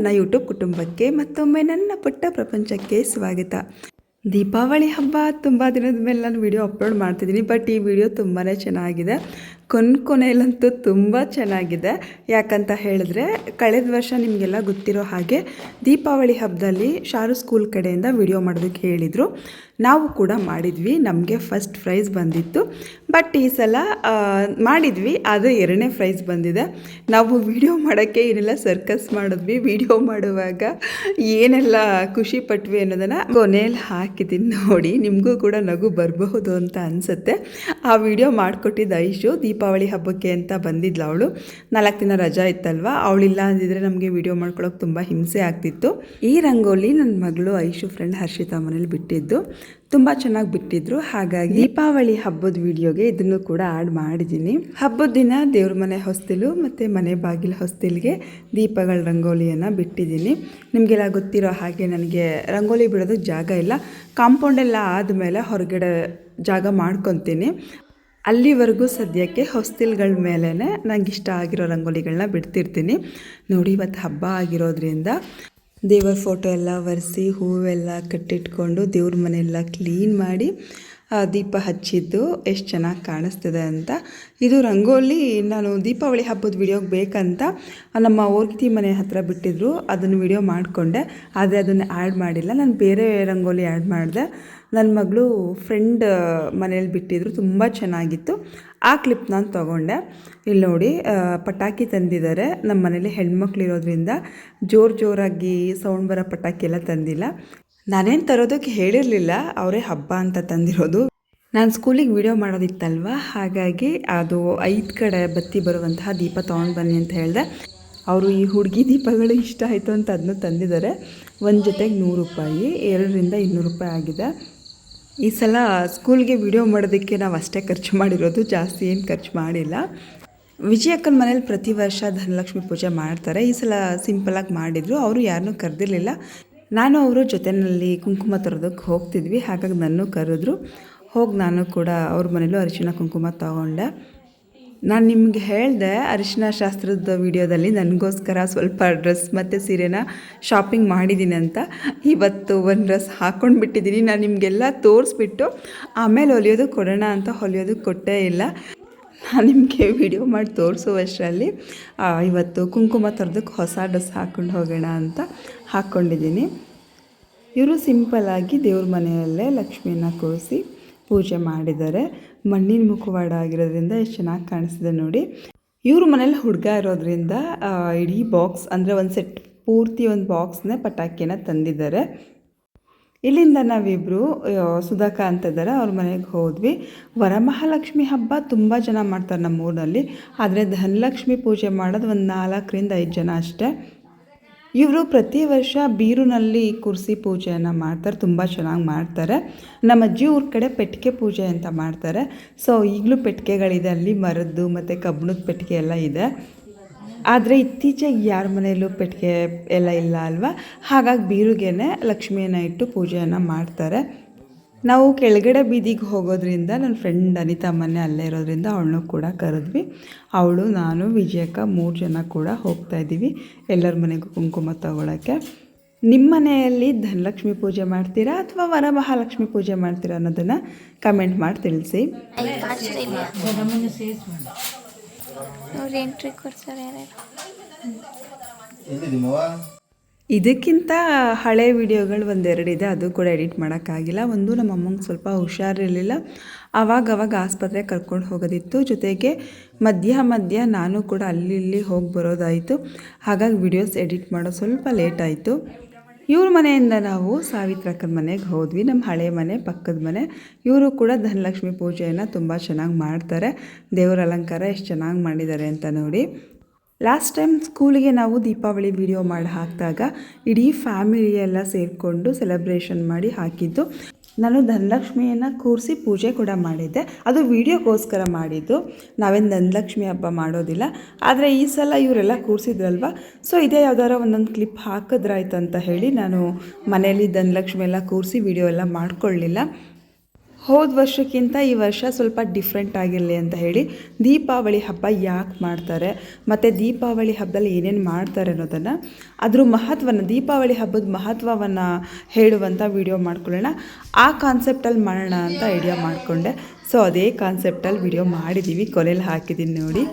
ನನ್ನ ಯೂಟ್ಯೂಬ್ ಕುಟುಂಬಕ್ಕೆ ಮತ್ತೊಮ್ಮೆ ನನ್ನ ಪುಟ್ಟ ಪ್ರಪಂಚಕ್ಕೆ ಸ್ವಾಗತ. ದೀಪಾವಳಿ ಹಬ್ಬ ತುಂಬ ದಿನದ ಮೇಲೆ ನಾನು ವಿಡಿಯೋ ಅಪ್ಲೋಡ್ ಮಾಡ್ತಿದ್ದೀನಿ ಬಟ್ ಈ ವಿಡಿಯೋ ತುಂಬಾ ಚೆನ್ನಾಗಿದೆ. ಕೊನೆ ಕೊನೆಯಲ್ಲಂತೂ ತುಂಬ ಚೆನ್ನಾಗಿದೆ. ಯಾಕಂತ ಹೇಳಿದ್ರೆ ಕಳೆದ ವರ್ಷ ನಿಮಗೆಲ್ಲ ಗೊತ್ತಿರೋ ಹಾಗೆ ದೀಪಾವಳಿ ಹಬ್ಬದಲ್ಲಿ ಶಾರು ಸ್ಕೂಲ್ ಕಡೆಯಿಂದ ವಿಡಿಯೋ ಮಾಡೋದಕ್ಕೆ ಹೇಳಿದರು. ನಾವು ಕೂಡ ಮಾಡಿದ್ವಿ. ನಮಗೆ ಫಸ್ಟ್ ಪ್ರೈಸ್ ಬಂದಿತ್ತು. ಬಟ್ ಈ ಸಲ ಮಾಡಿದ್ವಿ. ಅದು ಎರಡನೇ ಪ್ರೈಸ್ ಬಂದಿದೆ. ನಾವು ವಿಡಿಯೋ ಮಾಡೋಕ್ಕೆ ಏನೆಲ್ಲ ಸರ್ಕಸ್ ಮಾಡಿದ್ವಿ. ವಿಡಿಯೋ ಮಾಡುವಾಗ ಏನೆಲ್ಲ ಖುಷಿ ಪಟ್ವಿ ಅನ್ನೋದನ್ನು ಕೊನೆಯಲ್ಲಿ ಹಾಕಿದ್ದೀನಿ ನೋಡಿ. ನಿಮಗೂ ಕೂಡ ನಗು ಬರಬಹುದು ಅಂತ ಅನಿಸುತ್ತೆ. ಆ ವಿಡಿಯೋ ಮಾಡಿಕೊಟ್ಟಿದ್ದು ಐಶು. ದೀಪಾವಳಿ ಹಬ್ಬಕ್ಕೆ ಅಂತ ಬಂದಿದ್ಲು ಅವಳು. ನಾಲ್ಕು ದಿನ ರಜಾ ಇತ್ತಲ್ವ? ಅವಳಿಲ್ಲ ಅಂದಿದ್ರೆ ನಮಗೆ ವಿಡಿಯೋ ಮಾಡ್ಕೊಳ್ಳೋಕೆ ತುಂಬ ಹಿಂಸೆ ಆಗ್ತಿತ್ತು. ಈ ರಂಗೋಲಿ ನನ್ನ ಮಗಳು ಐಶು ಫ್ರೆಂಡ್ ಹರ್ಷಿತಾ ಮನೇಲಿ ಬಿಟ್ಟಿದ್ದು. ತುಂಬ ಚೆನ್ನಾಗಿ ಬಿಟ್ಟಿದ್ರು. ಹಾಗಾಗಿ ದೀಪಾವಳಿ ಹಬ್ಬದ ವಿಡಿಯೋಗೆ ಇದನ್ನು ಕೂಡ ಆ್ಯಡ್ ಮಾಡಿದ್ದೀನಿ. ಹಬ್ಬದ ದಿನ ದೇವ್ರ ಮನೆ ಹೊಸ್ತಿಲು ಮತ್ತು ಮನೆ ಬಾಗಿಲು ಹೊಸ್ತಿಲಿಗೆ ದೀಪಗಳ ರಂಗೋಲಿಯನ್ನು ಬಿಟ್ಟಿದ್ದೀನಿ. ನಿಮಗೆಲ್ಲ ಗೊತ್ತಿರೋ ಹಾಗೆ ನನಗೆ ರಂಗೋಲಿ ಬಿಡೋದಕ್ಕೆ ಜಾಗ ಇಲ್ಲ. ಕಾಂಪೌಂಡ್ ಎಲ್ಲ ಆದಮೇಲೆ ಹೊರಗಡೆ ಜಾಗ ಮಾಡ್ಕೊತೀನಿ. ಅಲ್ಲಿವರೆಗೂ ಸದ್ಯಕ್ಕೆ ಹೊಸ್ತಿಲ್ಗಳ ಮೇಲೇ ಇಷ್ಟ ಆಗಿರೋ ರಂಗೋಲಿಗಳನ್ನ ಬಿಡ್ತಿರ್ತೀನಿ. ನೋಡಿ ಇವತ್ತು ಹಬ್ಬ ಆಗಿರೋದ್ರಿಂದ ದೇವರ ಫೋಟೋ ಎಲ್ಲ ಒರೆಸಿ, ಹೂವೆಲ್ಲ ಕಟ್ಟಿಟ್ಕೊಂಡು ದೇವ್ರ ಮನೆಯೆಲ್ಲ ಕ್ಲೀನ್ ಮಾಡಿ ದೀಪ ಹಚ್ಚಿದ್ದು ಎಷ್ಟು ಚೆನ್ನಾಗಿ ಕಾಣಿಸ್ತಿದೆ ಅಂತ. ಇದು ರಂಗೋಲಿ ನಾನು ದೀಪಾವಳಿ ಹಬ್ಬದ ವಿಡಿಯೋಗೆ ಬೇಕಂತ ನಮ್ಮ ಓರ್ಗಿತಿ ಮನೆ ಹತ್ರ ಬಿಟ್ಟಿದ್ರು. ಅದನ್ನು ವಿಡಿಯೋ ಮಾಡಿಕೊಂಡೆ. ಆದರೆ ಅದನ್ನು ಆ್ಯಡ್ ಮಾಡಿಲ್ಲ. ನಾನು ಬೇರೆ ರಂಗೋಲಿ ಆ್ಯಡ್ ಮಾಡಿದೆ. ನನ್ನ ಮಗಳು ಫ್ರೆಂಡ್ ಮನೇಲಿ ಬಿಟ್ಟಿದ್ರು, ತುಂಬ ಚೆನ್ನಾಗಿತ್ತು. ಆ ಕ್ಲಿಪ್ ನಾನು ತೊಗೊಂಡೆ. ಇಲ್ಲಿ ನೋಡಿ ಪಟಾಕಿ ತಂದಿದ್ದಾರೆ ನಮ್ಮ ಮನೇಲಿ ಹೆಣ್ಮಕ್ಳು ಇರೋದ್ರಿಂದ ಜೋರು ಜೋರಾಗಿ ಸೌಂಡ್ ಬರೋ ಪಟಾಕಿ ಎಲ್ಲ ತಂದಿಲ್ಲ. ನಾನೇನು ತರೋದಕ್ಕೆ ಹೇಳಿರಲಿಲ್ಲ, ಅವರೇ ಹಬ್ಬ ಅಂತ ತಂದಿರೋದು. ನಾನು ಸ್ಕೂಲಿಗೆ ವಿಡಿಯೋ ಮಾಡೋದಿತ್ತಲ್ವ? ಹಾಗಾಗಿ ಅದು ಐದು ಕಡೆ ಬತ್ತಿ ಬರುವಂತಹ ದೀಪ ತೊಗೊಂಡು ಬನ್ನಿ ಅಂತ ಹೇಳಿದೆ. ಅವರು ಈ ಹುಡುಗಿ ದೀಪಗಳು ಇಷ್ಟ ಆಯಿತು ಅಂತ ಅದನ್ನು ತಂದಿದ್ದಾರೆ ಒಂದು ಜೊತೆಗೆ ನೂರು ರೂಪಾಯಿ, ಎರಡರಿಂದ ಇನ್ನೂರು ರೂಪಾಯಿ ಆಗಿದೆ. ಈ ಸಲ ಸ್ಕೂಲ್ಗೆ ವಿಡಿಯೋ ಮಾಡೋದಕ್ಕೆ ನಾವು ಅಷ್ಟೇ ಖರ್ಚು ಮಾಡಿರೋದು, ಜಾಸ್ತಿ ಏನು ಖರ್ಚು ಮಾಡಿಲ್ಲ. ವಿಜಯಕ್ಕನ ಮನೇಲಿ ಪ್ರತಿ ವರ್ಷ ಧನಲಕ್ಷ್ಮಿ ಪೂಜೆ ಮಾಡ್ತಾರೆ. ಈ ಸಲ ಸಿಂಪಲಾಗಿ ಮಾಡಿದರು. ಅವರು ಯಾರನ್ನೂ ಕರೆದಿರಲಿಲ್ಲ. ನಾನು ಅವರು ಜೊತೆಯಲ್ಲಿ ಕುಂಕುಮ ತರೋದಕ್ಕೆ ಹೋಗ್ತಿದ್ವಿ. ಹಾಗಾಗಿ ನನ್ನೂ ಕರೆದ್ರು. ಹೋಗಿ ನಾನು ಕೂಡ ಅವ್ರ ಮನೇಲೂ ಅರಿಶಿನ ಕುಂಕುಮ ತಗೊಂಡೆ. ನಾನು ನಿಮ್ಗೆ ಹೇಳಿದೆ ಅರಿಶಿನ ಶಾಸ್ತ್ರದ ವಿಡಿಯೋದಲ್ಲಿ ನನಗೋಸ್ಕರ ಸ್ವಲ್ಪ ಡ್ರೆಸ್ ಮತ್ತು ಸೀರೆನ ಶಾಪಿಂಗ್ ಮಾಡಿದ್ದೀನಿ ಅಂತ. ಇವತ್ತು ಒಂದು ಡ್ರೆಸ್ ಹಾಕ್ಕೊಂಡು ಬಿಟ್ಟಿದ್ದೀನಿ ನಾನು ನಿಮಗೆಲ್ಲ ತೋರಿಸ್ಬಿಟ್ಟು ಆಮೇಲೆ ಹೊಲಿಯೋದು ಕೊಡೋಣ ಅಂತ ಹೊಲಿಯೋದು ಕೊಟ್ಟೇ ಇಲ್ಲ. ನಾನು ನಿಮಗೆ ವಿಡಿಯೋ ಮಾಡಿ ತೋರಿಸುವಷ್ಟರಲ್ಲಿ ಇವತ್ತು ಕುಂಕುಮ ತರದಕ್ಕೆ ಹೊಸ ಡ್ರೆಸ್ ಹಾಕ್ಕೊಂಡು ಹೋಗೋಣ ಅಂತ ಹಾಕ್ಕೊಂಡಿದ್ದೀನಿ ಇವರು ಸಿಂಪಲ್ಲಾಗಿ ದೇವ್ರ ಮನೆಯಲ್ಲೇ ಲಕ್ಷ್ಮಿಯನ್ನು ಕೂರಿಸಿ ಪೂಜೆ ಮಾಡಿದ್ದಾರೆ. ಮಣ್ಣಿನ ಮುಖವಾಡ ಆಗಿರೋದ್ರಿಂದ ಎಷ್ಟು ಚೆನ್ನಾಗಿ ಕಾಣಿಸ್ತಿದೆ ನೋಡಿ. ಇವ್ರ ಮನೇಲಿ ಹುಡುಗ ಇರೋದ್ರಿಂದ ಇಡೀ ಬಾಕ್ಸ್ ಅಂದರೆ ಒಂದು ಸೆಟ್ ಪೂರ್ತಿ ಒಂದು ಬಾಕ್ಸ್ನೇ ಪಟಾಕಿನ ತಂದಿದ್ದಾರೆ. ಇಲ್ಲಿಂದ ನಾವಿಬ್ಬರು ಸುಧಾಕ ಅಂತ ಇದ್ದಾರೆ, ಅವ್ರ ಮನೆಗೆ ಹೋದ್ವಿ. ವರಮಹಾಲಕ್ಷ್ಮಿ ಹಬ್ಬ ತುಂಬ ಜನ ಮಾಡ್ತಾರೆ ನಮ್ಮ ಊರಿನಲ್ಲಿ ಆದರೆ ಧನಲಕ್ಷ್ಮಿ ಪೂಜೆ ಮಾಡೋದು ಒಂದು ನಾಲ್ಕರಿಂದ ಐದು ಜನ ಅಷ್ಟೇ. ಇವರು ಪ್ರತಿ ವರ್ಷ ಬೀರುನಲ್ಲಿ ಕುರ್ಸಿ ಪೂಜೆಯನ್ನು ಮಾಡ್ತಾರೆ, ತುಂಬ ಚೆನ್ನಾಗಿ ಮಾಡ್ತಾರೆ. ನಮ್ಮ ಅಜ್ಜಿ ಊರ ಕಡೆ ಪೆಟ್ಟಿಗೆ ಪೂಜೆ ಅಂತ ಮಾಡ್ತಾರೆ. ಸೊ ಈಗಲೂ ಪೆಟ್ಟಿಗೆಗಳಿದೆ ಅಲ್ಲಿ ಮರದ್ದು ಮತ್ತು ಕಬ್ಬಣದ ಪೆಟ್ಟಿಗೆ ಎಲ್ಲ ಇದೆ. ಆದರೆ ಇತ್ತೀಚೆಗೆ ಯಾರ ಮನೆಯಲ್ಲೂ ಪೆಟ್ಟಿಗೆ ಎಲ್ಲ ಇಲ್ಲ ಅಲ್ವಾ? ಹಾಗಾಗಿ ಬೀರುಗೆನೆ ಲಕ್ಷ್ಮಿಯನ್ನು ಇಟ್ಟು ಪೂಜೆಯನ್ನು ಮಾಡ್ತಾರೆ. ನಾವು ಕೆಳಗಡೆ ಬೀದಿಗೆ ಹೋಗೋದ್ರಿಂದ ನನ್ನ ಫ್ರೆಂಡ್ ಅನಿತಾ ಮನೆ ಅಲ್ಲೇ ಇರೋದ್ರಿಂದ ಅವಳನ್ನೂ ಕೂಡ ಕರೆದ್ವಿ. ಅವಳು ನಾನು ವಿಜಯಕ್ಕ ಮೂರು ಜನ ಕೂಡ ಹೋಗ್ತಾ ಇದ್ದೀವಿ. ಎಲ್ಲರ ಮನೆಗೂ ಕುಂಕುಮ ತಗೊಳ್ಳೋಕ್ಕೆ ನಿಮ್ಮ ಮನೆಯಲ್ಲಿ ಧನಲಕ್ಷ್ಮಿ ಪೂಜೆ ಮಾಡ್ತೀರಾ ಅಥವಾ ವರಮಹಾಲಕ್ಷ್ಮಿ ಪೂಜೆ ಮಾಡ್ತೀರಾ ಅನ್ನೋದನ್ನು ಕಮೆಂಟ್ ಮಾಡಿ ತಿಳಿಸಿ. ಎಂಟ್ರಿ ಇದಕ್ಕಿಂತ ಹಳೆ ವಿಡಿಯೋಗಳು ಒಂದೆರಡಿದೆ, ಅದು ಕೂಡ ಎಡಿಟ್ ಮಾಡೋಕ್ಕಾಗಿಲ್ಲ. ಒಂದು ನಮ್ಮ ಅಮ್ಮಂಗೆ ಸ್ವಲ್ಪ ಹುಷಾರಿರಲಿಲ್ಲ. ಆವಾಗ ಅವಾಗ ಆಸ್ಪತ್ರೆಗೆ ಕರ್ಕೊಂಡು ಹೋಗೋದಿತ್ತು. ಜೊತೆಗೆ ಮಧ್ಯ ಮಧ್ಯ ನಾನು ಕೂಡ ಅಲ್ಲಿ ಇಲ್ಲಿ ಹೋಗಿ ಬರೋದಾಯಿತು. ಹಾಗಾಗಿ ವಿಡಿಯೋಸ್ ಎಡಿಟ್ ಮಾಡೋ ಸ್ವಲ್ಪ ಲೇಟ್ ಆಯಿತು. ಇವ್ರ ಮನೆಯಿಂದ ನಾವು ಸಾವಿತ್ರಕ್ಕನ ಮನೆಗೆ ಹೋದ್ವಿ. ನಮ್ಮ ಹಳೆ ಮನೆ, ಪಕ್ಕದ ಮನೆ. ಇವರು ಕೂಡ ಧನಲಕ್ಷ್ಮಿ ಪೂಜೆಯನ್ನು ತುಂಬ ಚೆನ್ನಾಗಿ ಮಾಡ್ತಾರೆ. ದೇವರ ಅಲಂಕಾರ ಎಷ್ಟು ಚೆನ್ನಾಗಿ ಮಾಡಿದ್ದಾರೆ ಅಂತ ನೋಡಿ. ಲಾಸ್ಟ್ ಟೈಮ್ ಸ್ಕೂಲಿಗೆ ನಾವು ದೀಪಾವಳಿ ವಿಡಿಯೋ ಮಾಡಿ ಹಾಕಿದಾಗ ಇಡೀ ಫ್ಯಾಮಿಲಿ ಎಲ್ಲ ಸೇರಿಕೊಂಡು ಸೆಲೆಬ್ರೇಷನ್ ಮಾಡಿ ಹಾಕಿದ್ದು. ನಾನು ಧನಲಕ್ಷ್ಮಿಯನ್ನು ಕೂರಿಸಿ ಪೂಜೆ ಕೂಡ ಮಾಡಿದ್ದೆ. ಅದು ವಿಡಿಯೋಗೋಸ್ಕರ ಮಾಡಿದ್ದು. ನಾವೇನು ಧನಲಕ್ಷ್ಮಿ ಹಬ್ಬ ಮಾಡೋದಿಲ್ಲ. ಆದರೆ ಈ ಸಲ ಇವರೆಲ್ಲ ಕೂರಿಸಿದ್ರಲ್ವ? ಸೊ ಇದೇ ಯಾವ್ದಾರ ಒಂದೊಂದು ಕ್ಲಿಪ್ ಹಾಕಿದ್ರಾಯ್ತು ಅಂತ ಹೇಳಿ ನಾನು ಮನೇಲಿ ಧನಲಕ್ಷ್ಮಿ ಎಲ್ಲ ಕೂರಿಸಿ ವಿಡಿಯೋ ಎಲ್ಲ ಮಾಡ್ಕೊಳ್ಳಿಲ್ಲ. ಹೋದ ವರ್ಷಕ್ಕಿಂತ ಈ ವರ್ಷ ಸ್ವಲ್ಪ ಡಿಫ್ರೆಂಟ್ ಆಗಿರಲಿ ಅಂತ ಹೇಳಿ ದೀಪಾವಳಿ ಹಬ್ಬ ಯಾಕೆ ಮಾಡ್ತಾರೆ, ಮತ್ತು ದೀಪಾವಳಿ ಹಬ್ಬದಲ್ಲಿ ಏನೇನು ಮಾಡ್ತಾರೆ ಅನ್ನೋದನ್ನು ಅದ್ರ ಮಹತ್ವನ, ದೀಪಾವಳಿ ಹಬ್ಬದ ಮಹತ್ವವನ್ನು ಹೇಳುವಂಥ ವಿಡಿಯೋ ಮಾಡ್ಕೊಳ್ಳೋಣ. ಆ ಕಾನ್ಸೆಪ್ಟಲ್ಲಿ ಮಾಡೋಣ ಅಂತ ಐಡಿಯಾ ಮಾಡಿಕೊಂಡೆ. ಸೊ ಅದೇ ಕಾನ್ಸೆಪ್ಟಲ್ಲಿ ವಿಡಿಯೋ ಮಾಡಿದ್ದೀವಿ ಕೊನೆಯಲ್ಲಿ ಹಾಕಿದ್ದೀನಿ ನೋಡಿ.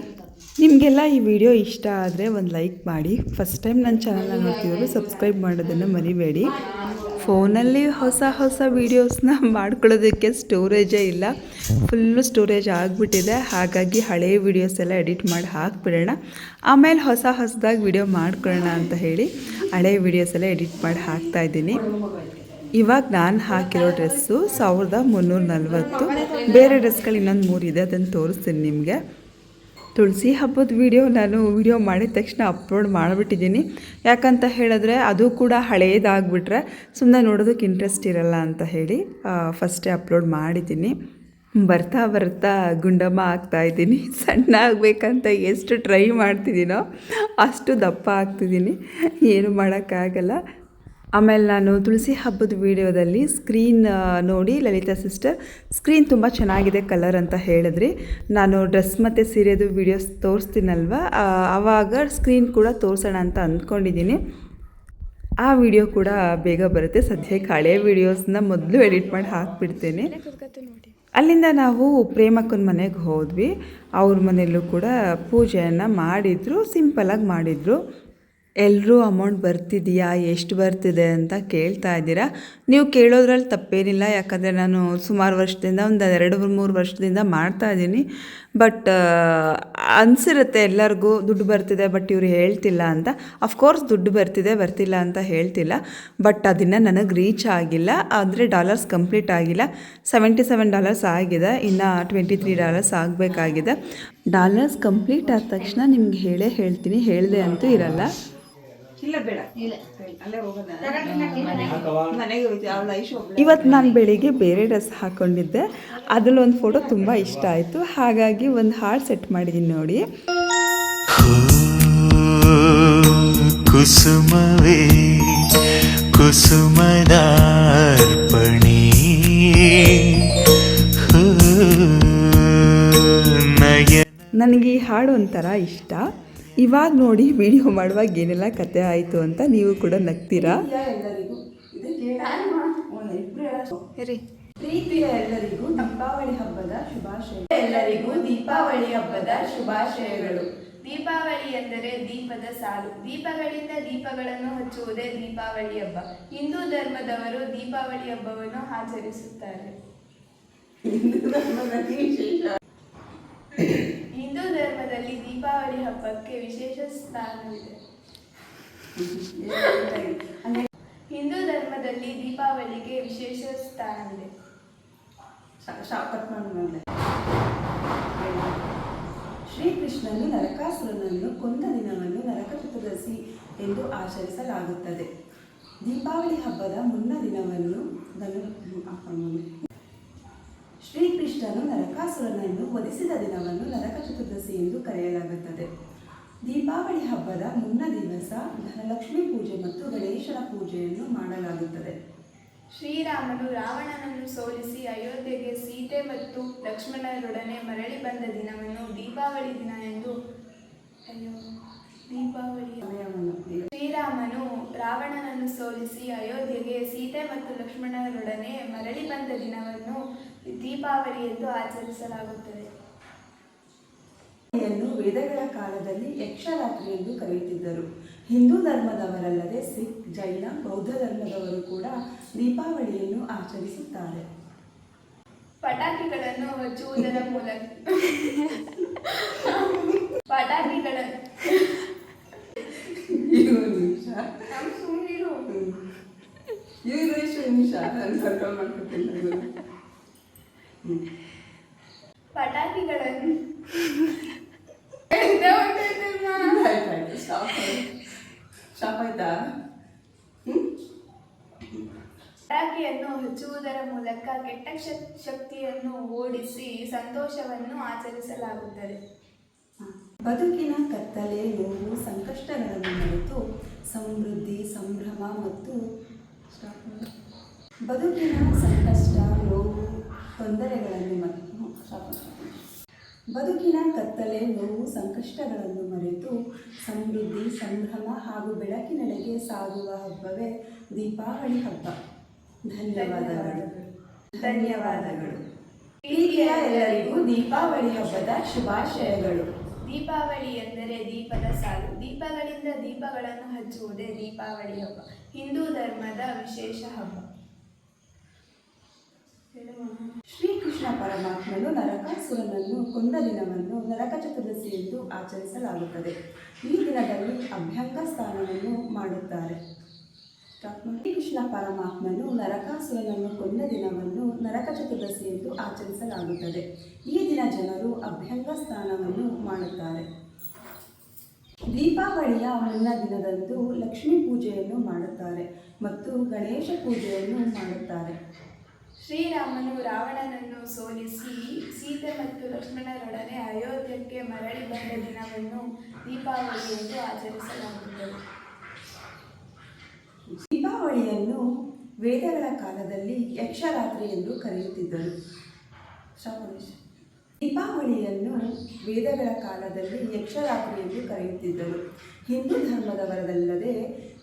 ನಿಮಗೆಲ್ಲ ಈ ವಿಡಿಯೋ ಇಷ್ಟ ಆದರೆ ಒಂದು ಲೈಕ್ ಮಾಡಿ. ಫಸ್ಟ್ ಟೈಮ್ ನನ್ನ ಚಾನಲ್ನ ನೋಡ್ತಿದ್ರು ಸಬ್ಸ್ಕ್ರೈಬ್ ಮಾಡೋದನ್ನು ಮರಿಬೇಡಿ. ಫೋನಲ್ಲಿ ಹೊಸ ಹೊಸ ವೀಡಿಯೋಸ್ನ ಮಾಡ್ಕೊಳ್ಳೋದಕ್ಕೆ ಸ್ಟೋರೇಜೇ ಇಲ್ಲ. ಫುಲ್ಲು ಸ್ಟೋರೇಜ್ ಆಗಿಬಿಟ್ಟಿದೆ. ಹಾಗಾಗಿ ಹಳೆಯ ವೀಡಿಯೋಸ್ ಎಲ್ಲ ಎಡಿಟ್ ಮಾಡಿ ಹಾಕ್ಬಿಡೋಣ. ಆಮೇಲೆ ಹೊಸ ಹೊಸದಾಗಿ ವಿಡಿಯೋ ಮಾಡ್ಕೊಳ್ಳೋಣ ಅಂತ ಹೇಳಿ ಹಳೆಯ ವೀಡಿಯೋಸ್ ಎಲ್ಲ ಎಡಿಟ್ ಮಾಡಿ ಹಾಕ್ತಾ ಇದ್ದೀನಿ. ಇವಾಗ ನಾನು ಹಾಕಿರೋ ಡ್ರೆಸ್ಸು ಸಾವಿರದ ಮುನ್ನೂರ ನಲ್ವತ್ತು. ಬೇರೆ ಡ್ರೆಸ್ಗಳು ಇನ್ನೊಂದು ಮೂರಿದೆ ಅದನ್ನು ತೋರಿಸ್ತೀನಿ ನಿಮಗೆ. ತುಳಸಿ ಹಬ್ಬದ ವಿಡಿಯೋ ನಾನು ವಿಡಿಯೋ ಮಾಡಿದ ತಕ್ಷಣ ಅಪ್ಲೋಡ್ ಮಾಡಿಬಿಟ್ಟಿದ್ದೀನಿ. ಯಾಕಂತ ಹೇಳಿದ್ರೆ ಅದು ಕೂಡ ಹಳೆಯದಾಗ್ಬಿಟ್ರೆ ಸುಮ್ಮನೆ ನೋಡೋದಕ್ಕೆ ಇಂಟ್ರೆಸ್ಟ್ ಇರಲ್ಲ ಅಂತ ಹೇಳಿ ಫಸ್ಟೇ ಅಪ್ಲೋಡ್ ಮಾಡಿದ್ದೀನಿ. ಬರ್ತಾ ಬರ್ತಾ ಗುಂಡಮ್ಮ ಆಗ್ತಾ ಇದ್ದೀನಿ. ಸಣ್ಣ ಆಗಬೇಕಂತ ಎಷ್ಟು ಟ್ರೈ ಮಾಡ್ತಿದ್ದೀನೋ ಅಷ್ಟು ದಪ್ಪ ಆಗ್ತಿದ್ದೀನಿ. ಏನು ಮಾಡೋಕ್ಕಾಗಲ್ಲ. ಆಮೇಲೆ ನಾನು ತುಳಸಿ ಹಬ್ಬದ ವಿಡಿಯೋದಲ್ಲಿ ಸ್ಕ್ರೀನ್ ನೋಡಿ ಲಲಿತಾ ಸಿಸ್ಟರ್, ಸ್ಕ್ರೀನ್ ತುಂಬ ಚೆನ್ನಾಗಿದೆ ಕಲರ್ ಅಂತ ಹೇಳಿದ್ರಿ. ನಾನು ಡ್ರೆಸ್ ಮತ್ತು ಸೀರೆದು ವಿಡಿಯೋಸ್ ತೋರಿಸ್ತೀನಲ್ವ? ಆವಾಗ ಸ್ಕ್ರೀನ್ ಕೂಡ ತೋರಿಸೋಣ ಅಂತ ಅಂದ್ಕೊಂಡಿದ್ದೀನಿ. ಆ ವಿಡಿಯೋ ಕೂಡ ಬೇಗ ಬರುತ್ತೆ. ಸದ್ಯಕ್ಕೆ ಹಳೆ ವಿಡಿಯೋಸ್ನ ಮೊದಲು ಎಡಿಟ್ ಮಾಡಿ ಹಾಕ್ಬಿಡ್ತೇನೆ. ಅಲ್ಲಿಂದ ನಾವು ಪ್ರೇಮಕ್ಕನ ಮನೆಗೆ ಹೋದ್ವಿ. ಅವ್ರ ಮನೆಯಲ್ಲೂ ಕೂಡ ಪೂಜೆಯನ್ನು ಮಾಡಿದರು ಸಿಂಪಲಾಗಿ ಮಾಡಿದರು. ಎಲ್ಲರೂ ಅಮೌಂಟ್ ಬರ್ತಿದೆಯಾ? ಎಷ್ಟು ಬರ್ತಿದೆ ಅಂತ ಕೇಳ್ತಾ ಇದ್ದೀರಾ? ನೀವು ಕೇಳೋದ್ರಲ್ಲಿ ತಪ್ಪೇನಿಲ್ಲ, ಯಾಕಂದರೆ ನಾನು ಸುಮಾರು ವರ್ಷದಿಂದ ಒಂದು ಎರಡು ಮೂರು ವರ್ಷದಿಂದ ಮಾಡ್ತಾ ಇದ್ದೀನಿ. ಬಟ್ ಅನಿಸಿರುತ್ತೆ ಎಲ್ಲರಿಗೂ ದುಡ್ಡು ಬರ್ತಿದೆ ಬಟ್ ಇವರು ಹೇಳ್ತಿಲ್ಲ ಅಂತ. ಅಫ್ಕೋರ್ಸ್ ದುಡ್ಡು ಬರ್ತಿದೆ, ಬರ್ತಿಲ್ಲ ಅಂತ ಹೇಳ್ತಿಲ್ಲ ಬಟ್ ಅದನ್ನು ನನಗೆ ರೀಚ್ ಆಗಿಲ್ಲ. ಆದರೆ ಡಾಲರ್ಸ್ ಕಂಪ್ಲೀಟ್ ಆಗಿಲ್ಲ. ಸೆವೆಂಟಿ ಸೆವೆನ್ ಡಾಲರ್ಸ್ ಆಗಿದೆ, ಇನ್ನು ಟ್ವೆಂಟಿ ತ್ರೀ ಡಾಲರ್ಸ್ ಆಗಬೇಕಾಗಿದೆ. ಡಾಲರ್ಸ್ ಕಂಪ್ಲೀಟ್ ಆದ ತಕ್ಷಣ ನಿಮ್ಗೆ ಹೇಳೇ ಹೇಳ್ತೀನಿ, ಹೇಳಿದೆ ಅಂತೂ ಇರಲ್ಲ. ಇಲ್ಲ ಬೇಡ. ಅಲ್ಲೇ ಹೋಗೋಣ. ಇವತ್ತು ನಾನು ಬೆಳಿಗ್ಗೆ ಬೇರೆ ಡ್ರೆಸ್ ಹಾಕೊಂಡಿದ್ದೆ. ಅದ್ರಲ್ಲಿ ಒಂದು ಫೋಟೋ ತುಂಬ ಇಷ್ಟ ಆಯಿತು. ಹಾಗಾಗಿ ಒಂದು ಹಾಡು ಸೆಟ್ ಮಾಡಿದ್ದೀನಿ ನೋಡಿ. ಕುಸುಮವೇ ಕುಸುಮದಾರ್ಪಣಿ ಹೂ, ನನಗೆ ಈ ಹಾಡು ಒಂಥರ ಇಷ್ಟ. ಇವಾಗ ನೋಡಿ ವಿಡಿಯೋ ಮಾಡುವಾಗ ಏನೆಲ್ಲ ಕತೆ ಆಯಿತು ಅಂತ ನೀವು ಕೂಡ ನಗ್ತೀರಾ? ರೀ ಪ್ರೀತಿಯ ಎಲ್ಲರಿಗೂ ದೀಪಾವಳಿ ಹಬ್ಬದ ಶುಭಾಶಯ ಎಲ್ಲರಿಗೂ ದೀಪಾವಳಿ ಹಬ್ಬದ ಶುಭಾಶಯಗಳು. ದೀಪಾವಳಿ ಎಂದರೆ ದೀಪದ ಸಾಲು. ದೀಪಗಳಿಂದ ದೀಪಗಳನ್ನು ಹಚ್ಚುವುದೇ ದೀಪಾವಳಿ ಹಬ್ಬ. ಹಿಂದೂ ಧರ್ಮದವರು ದೀಪಾವಳಿ ಹಬ್ಬವನ್ನು ಆಚರಿಸುತ್ತಾರೆ. ಹಿಂದೂ ಧರ್ಮದಲ್ಲಿ ದೀಪಾವಳಿ ಹಬ್ಬಕ್ಕೆ ವಿಶೇಷ ಸ್ಥಾನವಿದೆ. ಹಿಂದೂ ಧರ್ಮದಲ್ಲಿ ದೀಪಾವಳಿಗೆ ವಿಶೇಷ ಸ್ಥಾನವಿದೆ. ಶ್ರೀಕೃಷ್ಣನು ನರಕಾಸುರನನ್ನು ಕೊಂದ ದಿನವನ್ನು ನರಕ ಚತುರ್ದಶಿ ಎಂದು ಆಚರಿಸಲಾಗುತ್ತದೆ. ದೀಪಾವಳಿ ಹಬ್ಬದ ಮುನ್ನ ದಿನವನ್ನು ಶ್ರೀಕೃಷ್ಣನು ನರಕಾಸುರನನ್ನು ವಧಿಸಿದ ದಿನವನ್ನು ನರಕ ಚತುರ್ದಶಿ ಎಂದು ಕರೆಯಲಾಗುತ್ತದೆ. ದೀಪಾವಳಿ ಹಬ್ಬದ ಮುನ್ನ ದಿವಸ ಧನಲಕ್ಷ್ಮಿ ಪೂಜೆ ಮತ್ತು ಗಣೇಶನ ಪೂಜೆಯನ್ನು ಮಾಡಲಾಗುತ್ತದೆ. ಶ್ರೀರಾಮನು ರಾವಣನನ್ನು ಸೋಲಿಸಿ ಅಯೋಧ್ಯೆಗೆ ಸೀತೆ ಮತ್ತು ಲಕ್ಷ್ಮಣರೊಡನೆ ಮರಳಿ ಬಂದ ದಿನವನ್ನು ದೀಪಾವಳಿ ದಿನ ಎಂದು ಅಯ್ಯೋ ದೀಪಾವಳಿ ಶ್ರೀರಾಮನು ರಾವಣನನ್ನು ಸೋಲಿಸಿ ಅಯೋಧ್ಯೆಗೆ ಸೀತೆ ಮತ್ತು ಲಕ್ಷ್ಮಣರೊಡನೆ ಮರಳಿ ಬಂದ ದಿನವನ್ನು ದೀಪಾವಳಿ ಎಂದು ಆಚರಿಸಲಾಗುತ್ತದೆ. ಯನ್ನು ವೇದಗಳ ಕಾಲದಲ್ಲಿ ಯಕ್ಷರಾತ್ರಿ ಎಂದು ಕರೆಯುತ್ತಿದ್ದರು. ಹಿಂದೂ ಧರ್ಮದವರಲ್ಲದೆ ಸಿಖ್ ಜೈನ ಬೌದ್ಧ ಧರ್ಮದವರು ಕೂಡ ದೀಪಾವಳಿಯನ್ನು ಆಚರಿಸುತ್ತಾರೆ. ಪಟಾಕಿಗಳನ್ನು ಹಚ್ಚುವುದರ ಮೂಲಕ ಪಟಾಕಿಗಳನ್ನು ನಮ್ ಸುಮ್ನಿರು. ಪಟಾಕಿಗಳನ್ನು? ಪಟಾಕಿಯನ್ನು ಹಚ್ಚುವುದರ ಮೂಲಕ ಕೆಟ್ಟ ಶಕ್ತಿಯನ್ನು ಓಡಿಸಿ ಸಂತೋಷವನ್ನು ಆಚರಿಸಲಾಗುತ್ತದೆ ಬದುಕಿನ ಕತ್ತಲೆ ನೋವು ಸಂಕಷ್ಟಗಳನ್ನು ಮರೆತು ಸಮೃದ್ಧಿ, ಸಂಭ್ರಮ ಮತ್ತು ಬದುಕಿನ ಸಂಕಷ್ಟ, ನೋವು ತೊಂದರೆಗಳನ್ನು ಸಾಕು. ಬದುಕಿನ ಕತ್ತಲೆ ನೋವು ಸಂಕಷ್ಟಗಳನ್ನು ಮರೆತು ಸಮೃದ್ಧಿ ಸಂಭ್ರಮ ಹಾಗೂ ಬೆಳಕಿನೆಡೆಗೆ ಸಾಗುವ ಹಬ್ಬವೇ ದೀಪಾವಳಿ ಹಬ್ಬ. ಧನ್ಯವಾದಗಳು. ಧನ್ಯವಾದಗಳು. ಪೀಳಿಗೆಯ ಎಲ್ಲರಿಗೂ ದೀಪಾವಳಿ ಹಬ್ಬದ ಶುಭಾಶಯಗಳು. ದೀಪಾವಳಿ ಎಂದರೆ ದೀಪದ ಸಾಲು. ದೀಪಗಳಿಂದ ದೀಪಗಳನ್ನು ಹಚ್ಚುವುದೇ ದೀಪಾವಳಿ ಹಬ್ಬ. ಹಿಂದೂ ಧರ್ಮದ ವಿಶೇಷ ಹಬ್ಬ. ಶ್ರೀಕೃಷ್ಣ ಪರಮಾತ್ಮನು ನರಕಾಸುರನನ್ನು ಕೊಂದ ದಿನವನ್ನು ನರಕ ಚತುರ್ದಶಿ ಎಂದು ಆಚರಿಸಲಾಗುತ್ತದೆ. ಈ ದಿನದಲ್ಲಿ ಅಭ್ಯಂಗ ಸ್ನಾನವನ್ನು ಮಾಡುತ್ತಾರೆ. ಶ್ರೀಕೃಷ್ಣ ಪರಮಾತ್ಮನು ನರಕಾಸುರನನ್ನು ಕೊಂದ ದಿನವನ್ನು ನರಕ ಚತುರ್ದಶಿ ಎಂದು ಆಚರಿಸಲಾಗುತ್ತದೆ. ಈ ದಿನ ಜನರು ಅಭ್ಯಂಗ ಸ್ನಾನವನ್ನು ಮಾಡುತ್ತಾರೆ. ದೀಪಾವಳಿಯ ಮುನ್ನ ದಿನದಂದು ಲಕ್ಷ್ಮೀ ಪೂಜೆಯನ್ನು ಮಾಡುತ್ತಾರೆ ಮತ್ತು ಗಣೇಶ ಪೂಜೆಯನ್ನು ಮಾಡುತ್ತಾರೆ. ಶ್ರೀರಾಮನು ರಾವಣನನ್ನು ಸೋಲಿಸಿ ಸೀತೆ ಮತ್ತು ಲಕ್ಷ್ಮಣರೊಡನೆ ಅಯೋಧ್ಯಕ್ಕೆ ಮರಳಿ ಬಂದ ದಿನವನ್ನು ದೀಪಾವಳಿ ಎಂದು ಆಚರಿಸಲಾಗುತ್ತದೆ. ದೀಪಾವಳಿಯನ್ನು ವೇದಗಳ ಕಾಲದಲ್ಲಿ ಯಕ್ಷರಾತ್ರಿ ಎಂದು ಕರೆಯುತ್ತಿದ್ದರು. ದೀಪಾವಳಿಯನ್ನು ವೇದಗಳ ಕಾಲದಲ್ಲಿ ಯಕ್ಷರಾತ್ರಿ ಎಂದು ಕರೆಯುತ್ತಿದ್ದರು. ಹಿಂದೂ ಧರ್ಮದವರಲ್ಲದೆ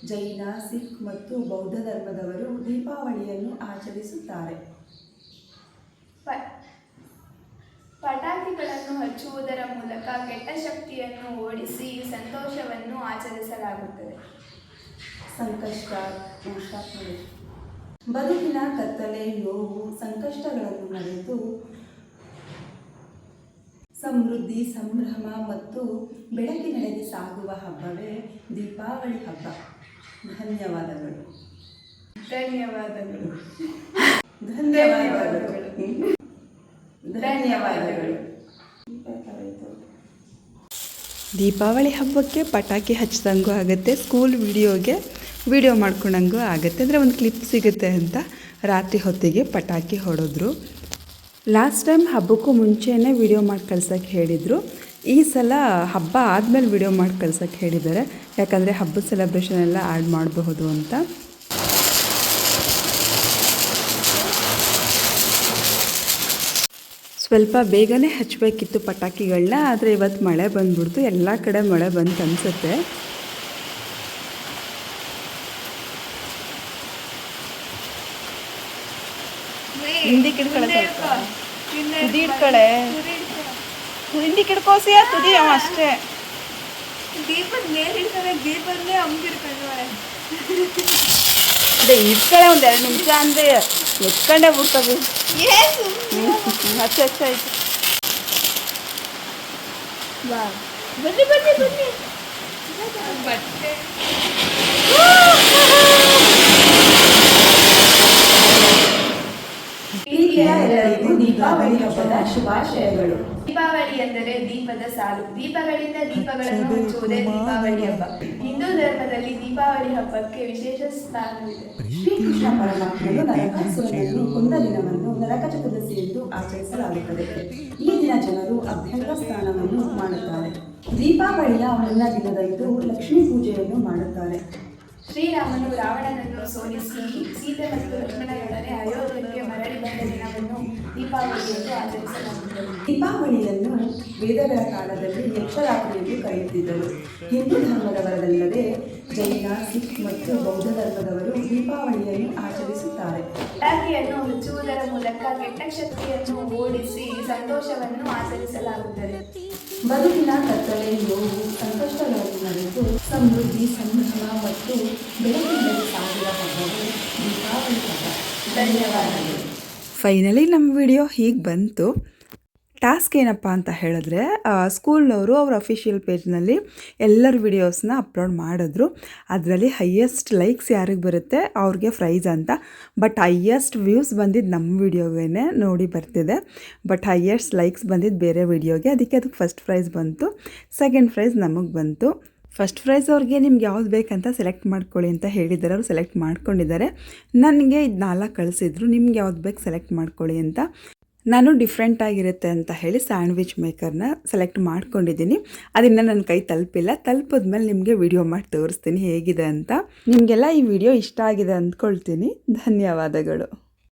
ಜೈನ, ಸಿಖ್ ಮತ್ತು ಬೌದ್ಧ ಧರ್ಮದವರು ದೀಪಾವಳಿಯನ್ನು ಆಚರಿಸುತ್ತಾರೆ. ಪಟಾಕಿಗಳನ್ನು ಹಚ್ಚುವುದರ ಮೂಲಕ ಕೆಟ್ಟ ಶಕ್ತಿಯನ್ನು ಓಡಿಸಿ ಸಂತೋಷವನ್ನು ಆಚರಿಸಲಾಗುತ್ತದೆ. ಸಂಕಷ್ಟ. ಬದುಕಿನ ಕತ್ತಲೆ ನೋವು ಸಂಕಷ್ಟಗಳನ್ನು ಮರೆತು ಸಮೃದ್ಧಿ ಸಂಭ್ರಮ ಮತ್ತು ಬೆಳಕಿನೆಡೆಗೆ ಸಾಗುವ ಹಬ್ಬವೇ ದೀಪಾವಳಿ ಹಬ್ಬ. ಧನ್ಯವಾದಗಳು. ಧನ್ಯವಾದಗಳು. ಧನ್ಯವಾದಗಳು. ಧನ್ಯವಾದಗಳು. ದೀಪಾವಳಿ ಹಬ್ಬಕ್ಕೆ ಪಟಾಕಿ ಹಚ್ಚಿದಂಗೂ ಆಗುತ್ತೆ ಸ್ಕೂಲ್ ವಿಡಿಯೋಗೆ ವಿಡಿಯೋ ಮಾಡ್ಕೊಂಡಂಗೂ ಆಗುತ್ತೆ. ಅಂದರೆ ಒಂದು ಕ್ಲಿಪ್ ಸಿಗುತ್ತೆ ಅಂತ ರಾತ್ರಿ ಹೊತ್ತಿಗೆ ಪಟಾಕಿ ಹೊಡೆದ್ರು. ಲಾಸ್ಟ್ ಟೈಮ್ ಹಬ್ಬಕ್ಕೂ ಮುಂಚೆನೇ ವಿಡಿಯೋ ಮಾಡಿ ಕಳ್ಸೋಕ್ಕೆ ಹೇಳಿದರು. ಈ ಸಲ ಹಬ್ಬ ಆದಮೇಲೆ ವಿಡಿಯೋ ಮಾಡಿ ಕಳ್ಸೋಕ್ಕೆ ಹೇಳಿದ್ದಾರೆ. ಯಾಕಂದರೆ ಹಬ್ಬದ ಸೆಲೆಬ್ರೇಷನ್ ಎಲ್ಲ ಆ್ಯಡ್ ಮಾಡಬಹುದು ಅಂತ. ಸ್ವಲ್ಪ ಬೇಗನೆ ಹಚ್ಚಬೇಕಿತ್ತು ಪಟಾಕಿಗಳನ್ನ ಆದರೆ ಇವತ್ತು ಮಳೆ ಬಂದ್ಬಿಡ್ತು. ಎಲ್ಲ ಕಡೆ ಮಳೆ ಬಂತು ಅನಿಸುತ್ತೆ. ಹಿಂದಿ ಕಿಡ್ಕಳೆ ತುದಿ ಇಟ್ಕೊಳೆ ಹಿಂದಿ ಕಿಡ್ಕೋಸಿಯ? ತುದಿ ಅವ ಅಷ್ಟೇ. ದೀಪದ ಮೇಲೆ ದೀಪದ ಅದೇ ಇಟ್ಕಳೆ ಒಂದು ಎರಡು ನಿಮಿಷ ಅಂದರೆ ಎತ್ಕೊಂಡೇ ಬಿಡ್ತದೆ. ಹಚ್ಚ ಹಚ್ಚ ಆಯ್ತು. ಬನ್ನಿ ಬನ್ನಿ ಬನ್ನಿ. ಬಟ್ಟೆ ಎಲ್ಲರಿಗೂ ದೀಪಾವಳಿ ಹಬ್ಬದ ಶುಭಾಶಯಗಳು. ದೀಪಾವಳಿ ಎಂದರೆ ದೀಪದ ಸಾಲು. ದೀಪಗಳಿಂದ ದೀಪಗಳನ್ನು ಹಚ್ಚುವುದೇ ದೀಪಾವಳಿ ಹಬ್ಬ. ಹಿಂದೂ ಧರ್ಮದಲ್ಲಿ ದೀಪಾವಳಿ ಹಬ್ಬಕ್ಕೆ ವಿಶೇಷ ಸ್ಥಾನವಿದೆ. ಶ್ರೀಕೃಷ್ಣ ಪರಮಾತ್ಮನು ನರಕಾಸುರನನ್ನು ಕೊಂದ ದಿನವನ್ನು ನರಕ ಚತುರ್ದಶಿ ಎಂದು ಆಚರಿಸಲಾಗುತ್ತದೆ. ಈ ದಿನ ಜನರು ಅಭ್ಯಂಗ ಸ್ನಾನವನ್ನು ಮಾಡುತ್ತಾರೆ. ದೀಪಾವಳಿಯ ಮುನ್ನ ದಿನದಂದು ಲಕ್ಷ್ಮೀ ಪೂಜೆಯನ್ನು ಮಾಡುತ್ತಾರೆ. ಶ್ರೀರಾಮನು ರಾವಣನನ್ನು ಸೋಲಿಸಿ ಸೀತೆ ಮತ್ತು ಲಕ್ಷ್ಮಣರೊಡನೆ ಅಯೋಧ್ಯಕ್ಕೆ ಮರಳಿ ಬಂದ ದಿನವನ್ನು ದೀಪಾವಳಿ ಎಂದು ಆಚರಿಸಲಾಗುತ್ತದೆ. ದೀಪಾವಳಿಯನ್ನು ವೇದಗಳ ಕಾಲದಲ್ಲಿ ಯಕ್ಷರಾತ್ರಿ ಎಂದು ಕರೆಯುತ್ತಿದ್ದರು. ಹಿಂದೂ ಧರ್ಮದವರಲ್ಲದೆ ಜೈನ ಸಿಖ್ ಮತ್ತು ಬೌದ್ಧ ಧರ್ಮದವರು ದೀಪಾವಳಿಯನ್ನು ಆಚರಿಸುತ್ತಾರೆ. ಪಟಾಕಿಯನ್ನು ಹಚ್ಚುವುದರ ಮೂಲಕ ಕೆಟ್ಟ ಶಕ್ತಿಯನ್ನು ಓಡಿಸಿ ಸಂತೋಷವನ್ನು ಆಚರಿಸಲಾಗುತ್ತದೆ. ಬದುಕಿನ ಕತ್ತಲೆ, ನೋವು, ಸಂಕಷ್ಟಗಳನ್ನು ಮರೆತು ಸಮೃದ್ಧಿ, ಸಂಭ್ರಮ ಮತ್ತು ಬೆಳಕಿನಲ್ಲಿ ಸಾಗುವ ಹಬ್ಬವು ದೀಪಾವಳಿ ಹಬ್ಬ. ಧನ್ಯವಾದಗಳು. ಫೈನಲಿ ನಮ್ಮ ವಿಡಿಯೋ ಹೀಗೆ ಬಂತು. ಟಾಸ್ಕ್ ಏನಪ್ಪ ಅಂತ ಹೇಳಿದ್ರೆ ಸ್ಕೂಲ್ನವರು ಅವ್ರ ಅಫಿಷಿಯಲ್ ಪೇಜ್ನಲ್ಲಿ ಎಲ್ಲರ ವಿಡಿಯೋಸ್ನ ಅಪ್ಲೋಡ್ ಮಾಡಿದ್ರು. ಅದರಲ್ಲಿ ಹೈಯೆಸ್ಟ್ ಲೈಕ್ಸ್ ಯಾರಿಗೆ ಬರುತ್ತೆ? ಅವ್ರಿಗೆ ಪ್ರೈಸ್ ಅಂತ. ಬಟ್ ಹೈಯೆಸ್ಟ್ ವ್ಯೂಸ್ ಬಂದಿದ್ದು ನಮ್ಮ ವಿಡಿಯೋಗೇ ನೋಡಿ ಬರ್ತಿದೆ. ಬಟ್ ಹೈಯೆಸ್ಟ್ ಲೈಕ್ಸ್ ಬಂದಿದ್ದು ಬೇರೆ ವಿಡಿಯೋಗೆ ಅದಕ್ಕೆ ಅದಕ್ಕೆ ಫಸ್ಟ್ ಪ್ರೈಸ್ ಬಂತು. ಸೆಕೆಂಡ್ ಪ್ರೈಸ್ ನಮಗೆ ಬಂತು. ಫಸ್ಟ್ ಪ್ರೈಸ್ ಅವ್ರಿಗೆ ನಿಮ್ಗೆ ಯಾವ್ದು ಬೇಕಂತ ಸೆಲೆಕ್ಟ್ ಮಾಡ್ಕೊಳ್ಳಿ ಅಂತ ಹೇಳಿದ್ದಾರೆ ಅವರು ಸೆಲೆಕ್ಟ್ ಮಾಡ್ಕೊಂಡಿದ್ದಾರೆ. ನನಗೆ ಇದು ನಾಲ್ಕು ಕಳಿಸಿದ್ರು. ನಿಮ್ಗೆ ಯಾವ್ದು ಬೇಕು ಸೆಲೆಕ್ಟ್ ಮಾಡ್ಕೊಳ್ಳಿ ಅಂತ. ನಾನು ಡಿಫ್ರೆಂಟ್ ಆಗಿರುತ್ತೆ ಅಂತ ಹೇಳಿ ಸ್ಯಾಂಡ್ವಿಚ್ ಮೇಕರ್ನ ಸೆಲೆಕ್ಟ್ ಮಾಡ್ಕೊಂಡಿದ್ದೀನಿ. ಅದನ್ನು ನನ್ನ ಕೈ ತಲುಪಿಲ್ಲ. ತಲುಪಿದ್ಮೇಲೆ ನಿಮಗೆ ವಿಡಿಯೋ ಮಾಡಿ ತೋರಿಸ್ತೀನಿ ಹೇಗಿದೆ ಅಂತ. ನಿಮಗೆಲ್ಲ ಈ ವಿಡಿಯೋ ಇಷ್ಟ ಆಗಿದೆ ಅಂದ್ಕೊಳ್ತೀನಿ. ಧನ್ಯವಾದಗಳು.